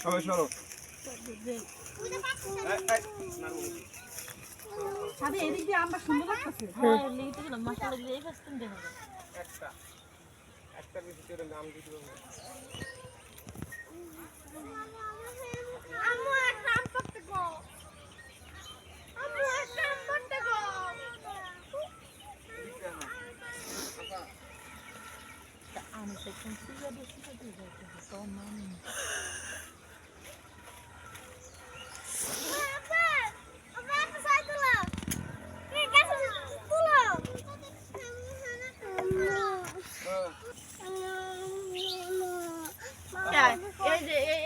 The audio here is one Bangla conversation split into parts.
সবাই সরো। সাথে এদিক দিয়ে আমরা সুন্দর লাগতেছে হ্যাঁ লিখতে গেলাম দিয়ে এই ফাস্ট দেখা। যায় একটা। একটা বেশি করে নাম দিতে হবে আম্মু একটা আম করতে গো। আম্মু একটা আম করতে গো। আমি সেকশন সিজা দিয়ে সিজা দিয়ে যাইতে হবে তো মান আপা আপা একটা সাই তুলো এই গাছ তুলো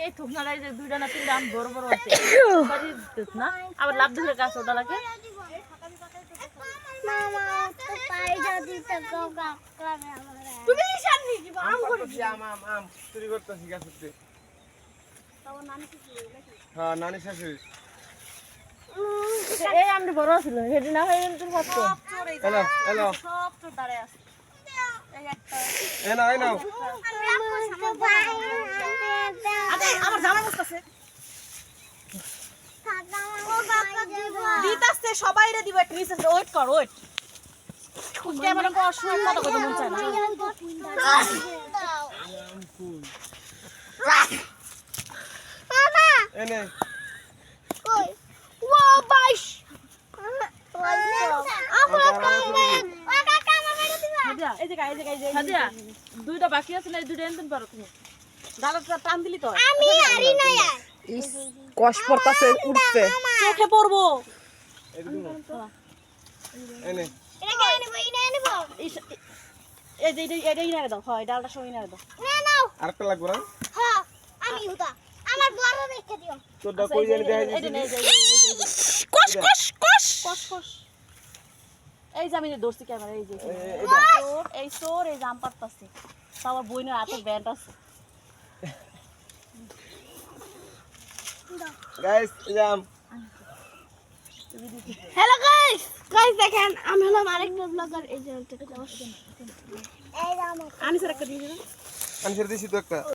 এই এই যে দুইটা না তিনটা আম বড় বড় আছে। না? আবার লাভ দিলে গাছ ওটা লাগে? হ্যাঁ বড় ছিল হেডি না হয়ে সব চোর সব দাঁড়ায় আছে। এই একটা এ নাও এ নাও আরে আমার জামা বসতেছে। দিতাছে সবাই রে দিব একটা নিচে ওয়েট কর ওয়েট। ক্যামেরা কর শুনে কথা কথা মন চায় না। এনে। হাদিয়া এই যে এই যে এই যে দুইটা বাকি আছে না এই দুইটা এনতেন পারো তুমি। দাদা টান দিলি তো আমি হারি না কষ পড়তাছে উঠছে চোখে পড়ব এনে এটা কে এই যে এটা- এটাই দাও হয় ডালটা সবাই না দাও না নাও আরেকটা লাগবে না হ্যাঁ আমি হুদা আমার বড় রেখে দিও তোরটা কই জানি দেখা যে যাচ্ছে এই যে- এই যে- এই এই। কষ কষ কষ যে আমি ধরছি ক্যামেরা যে বইনের হাতে ব্যান্ড আছে গাইস জাম হ্যালো গাইস গাইস দেখেন আমি হলাম আরেকটা ব্লগার এই যে আমার আনিসের একটা দিয়ে দিবেন আমি ছেড়ে দিছি তো একটা।